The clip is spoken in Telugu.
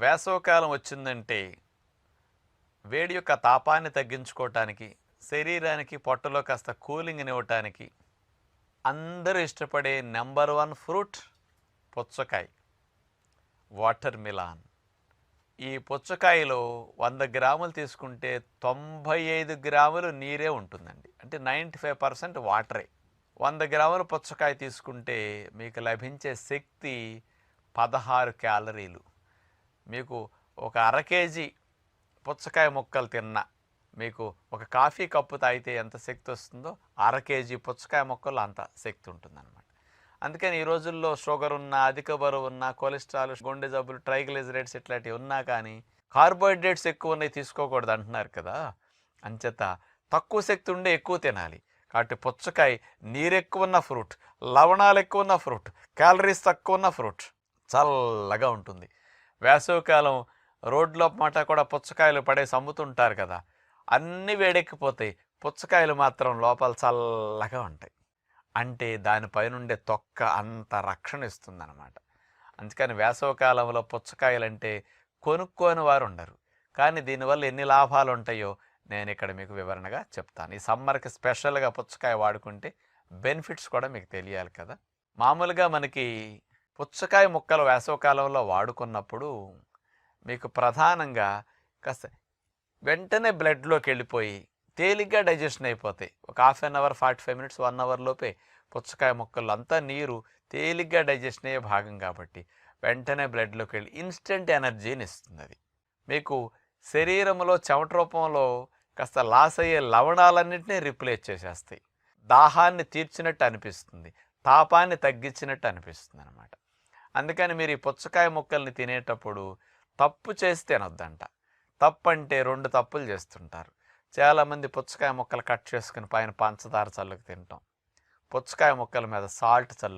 వేసవకాలం వచ్చిందంటే వేడి యొక్క తాపాన్ని తగ్గించుకోవటానికి శరీరానికి పొట్టలో కాస్త కూలింగ్ని ఇవ్వటానికి అందరూ ఇష్టపడే నెంబర్ వన్ ఫ్రూట్ పుచ్చకాయ వాటర్ మిలాన్. ఈ పుచ్చకాయలో వంద గ్రాములు తీసుకుంటే తొంభై ఐదు గ్రాములు నీరే ఉంటుందండి. అంటే నైంటీ ఫైవ్ పర్సెంట్ వాటరే. వంద గ్రాముల పుచ్చకాయ తీసుకుంటే మీకు లభించే శక్తి పదహారు క్యాలరీలు. మీకు ఒక అర కేజీ పుచ్చకాయ ముక్కలు తిన్నా మీకు ఒక కాఫీ కప్పు తాగితే ఎంత శక్తి వస్తుందో అర కేజీ పుచ్చకాయ ముక్కలు అంత శక్తి ఉంటుందన్నమాట. అందుకని ఈ రోజుల్లో షుగర్ ఉన్నా అధిక బరువు ఉన్నా కొలెస్ట్రాల్ గుండె జబ్బులు ట్రైగ్లిజరైడ్స్ ఇట్లాంటివి ఉన్నా కానీ కార్బోహైడ్రేట్స్ ఎక్కువ ఉన్నాయి తీసుకోకూడదు అంటున్నారు కదా. అంచేత తక్కువ శక్తి ఉండే ఎక్కువ తినాలి. కాబట్టి పుచ్చకాయ నీరెక్కువ ఉన్న ఫ్రూట్ లవణాలు ఎక్కువ ఉన్న ఫ్రూట్ క్యాలరీస్ తక్కువ ఉన్న ఫ్రూట్ చల్లగా ఉంటుంది. వేసవికాలం రోడ్లో మాట కూడా పుచ్చకాయలు పడేసి అమ్ముతుంటారు కదా అన్నీ వేడెక్కిపోతాయి. పుచ్చకాయలు మాత్రం లోపల చల్లగా ఉంటాయి. అంటే దానిపైనుండే తొక్క అంత రక్షణ ఇస్తుందన్నమాట. అందుకని వేసవికాలంలో పుచ్చకాయలంటే కొనుక్కోని వారు ఉండరు. కానీ దీనివల్ల ఎన్ని లాభాలు ఉంటాయో నేను ఇక్కడ మీకు వివరణగా చెప్తాను. ఈ సమ్మర్కి స్పెషల్గా పుచ్చకాయ వాడుకుంటే బెనిఫిట్స్ కూడా మీకు తెలియాలి కదా. మామూలుగా మనకి పుచ్చకాయ ముక్కలు వేసవకాలంలో వాడుకున్నప్పుడు మీకు ప్రధానంగా కాస్త వెంటనే బ్లడ్లోకి వెళ్ళిపోయి తేలిగ్గా డైజెషన్ అయిపోతాయి. ఒక half an hour forty five minutes one hour లోపే పుచ్చకాయ ముక్కలు అంతా నీరు తేలిగ్గా డైజెషన్ అయ్యే భాగం కాబట్టి వెంటనే బ్లడ్లోకి వెళ్ళి ఇన్స్టెంట్ ఎనర్జీని ఇస్తుంది. అది మీకు శరీరంలో చెమట రూపంలో కాస్త లాస్ అయ్యే లవణాలన్నింటినీ రిప్లేస్ చేసేస్తాయి. దాహాన్ని తీర్చినట్టు అనిపిస్తుంది. తాపాన్ని తగ్గించినట్టు అనిపిస్తుంది అనమాట అందుకని మీరు ఈ పుచ్చకాయ ముక్కల్ని తినేటప్పుడు తప్పు చేసి తినొద్దంట తప్పు అంటే రెండు తప్పులు చేస్తుంటారు. చాలామంది పుచ్చకాయ ముక్కలు కట్ చేసుకుని పైన పంచదార చల్లుకు తింటాం. పుచ్చకాయ ముక్కల మీద సాల్ట్ చల్లు